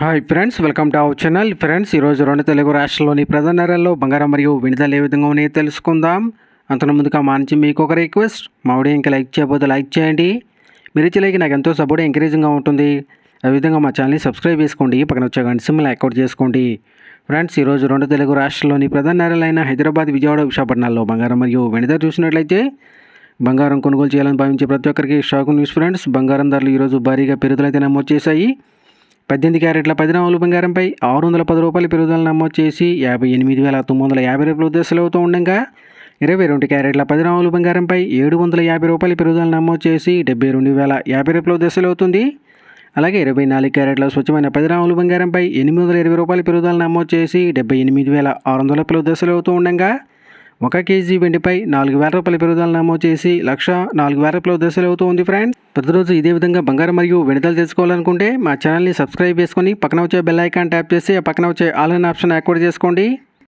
Hi friends welcome to our channel friends ఈరోజు రెండు తెలుగు రాష్ట్రాల్లోని ప్రధాన నగరాల్లో బంగారం మరియు విడుదల ఏ విధంగా ఉన్నాయో తెలుసుకుందాం. అంతకు ముందుగా మా నుంచి మీకు ఒక రిక్వెస్ట్ మా వీడియో ఇంకా లైక్ చేయబోతే లైక్ చేయండి. మీరు ఇచ్చే నాకు ఎంతో సపోర్ట్ ఎంకరేజింగ్గా ఉంటుంది. అదేవిధంగా మా ఛానల్ని సబ్స్క్రైబ్ చేసుకోండి. పక్కన వచ్చే గంట సిమ్ యాక్టివేట్ చేసుకోండి. ఫ్రెండ్స్ ఈరోజు రెండు తెలుగు రాష్ట్రాల్లోని ప్రధాన నగరాలైన హైదరాబాద్ విజయవాడ విశాఖపట్నాల్లో బంగారం మరియు వినిద చూసినట్లయితే బంగారం కొనుగోలు చేయాలని భావించే ప్రతి ఒక్కరికి షాక్ న్యూస్ ఫ్రెండ్స్ బంగారం ధరలు ఈరోజు భారీగా పెరుగుదలైతే నమోదు చేశాయి. పద్దెనిమిది క్యారెట్ల పది గ్రాముల బంగారంపై ఆరు వందల పది రూపాయల పెరుగుదల నమోదు చేసి యాభై ఎనిమిది వేల తొమ్మిది వందల యాభై రూపాయల దశలు అవుతూ ఉండగా ఇరవై రెండు క్యారెట్ల పది గ్రాముల బంగారంపై ఏడు వందల యాభై రూపాయల పెరుగుదల నమోదు చేసి డెబ్బై రెండు వేల యాభై రూపాయల దశలు అవుతుంది. అలాగే ఇరవై నాలుగు క్యారెట్ల స్వచ్ఛమైన పది గ్రాముల బంగారంపై ఎనిమిది వందల ఇరవై రూపాయల పెరుగుదల నమోదు చేసి డెబ్బై ఎనిమిది వేల ఆరు వందల రూపాయల దశలు అవుతూ ఉండగా ఒక కేజీ వెండిపై నాలుగు వేల రూపాయల పెరుగుదల నమోదు చేసి లక్ష నాలుగు వేల రూపాయల దశలు అవుతుంది ఫ్రెండ్స్. ప్రతిరోజు ఇదే విధంగా బంగారం మరియు వెనుదలు తెలుసుకోవాలనుకుంటే మా ఛానల్ని సబ్స్క్రైబ్ చేసుకొని పక్కన వచ్చే బెల్ ఐకాన్ ట్యాప్ చేసి ఆ పక్కన వచ్చే ఆల్ ఆప్షన్ యాక్టివేట్ చేసుకోండి.